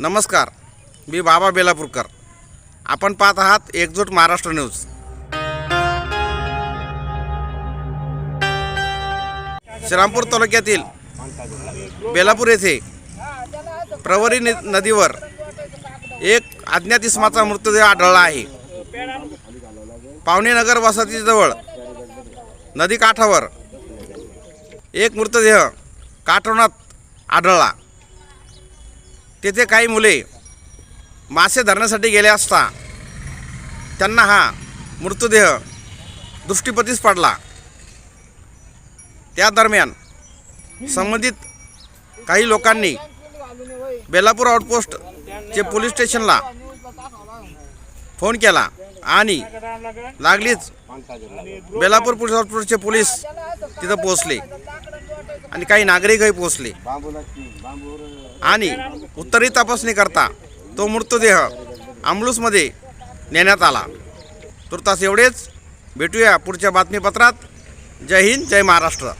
नमस्कार मी बाबा बेलापूरकर. आपण पाहत आहात एकजूट महाराष्ट्र न्यूज. श्रीरामपूर तालुक्यातील बेलापूर येथे प्रवरी नदीवर एक अज्ञात इसमाचा मृतदेह आढळला आहे. पावणेनगर वसाहतीजवळ नदीकाठावर एक मृतदेह काठवणात आढळला. तेथे काही मुले मासे धरण्यासाठी गेले असता त्यांना हा मृतदेह दृष्टीपतीस पडला. त्या दरम्यान संबंधित काही लोकांनी बेलापूर आउटपोस्टचे पोलीस स्टेशनला फोन केला आणि लागलीच बेलापूर पोलीस आउटपोस्टचे पोलीस तिथं पोहोचले. आणि काही नागरिकही पोहोचले. आणि उत्तरी तपासणी करता तो मृतदेह आमलूसमध्ये नेण्यात आला. तुर्तास एवढेच. भेटूया पुढच्या बातमीपत्रात. जय हिंद जय महाराष्ट्र.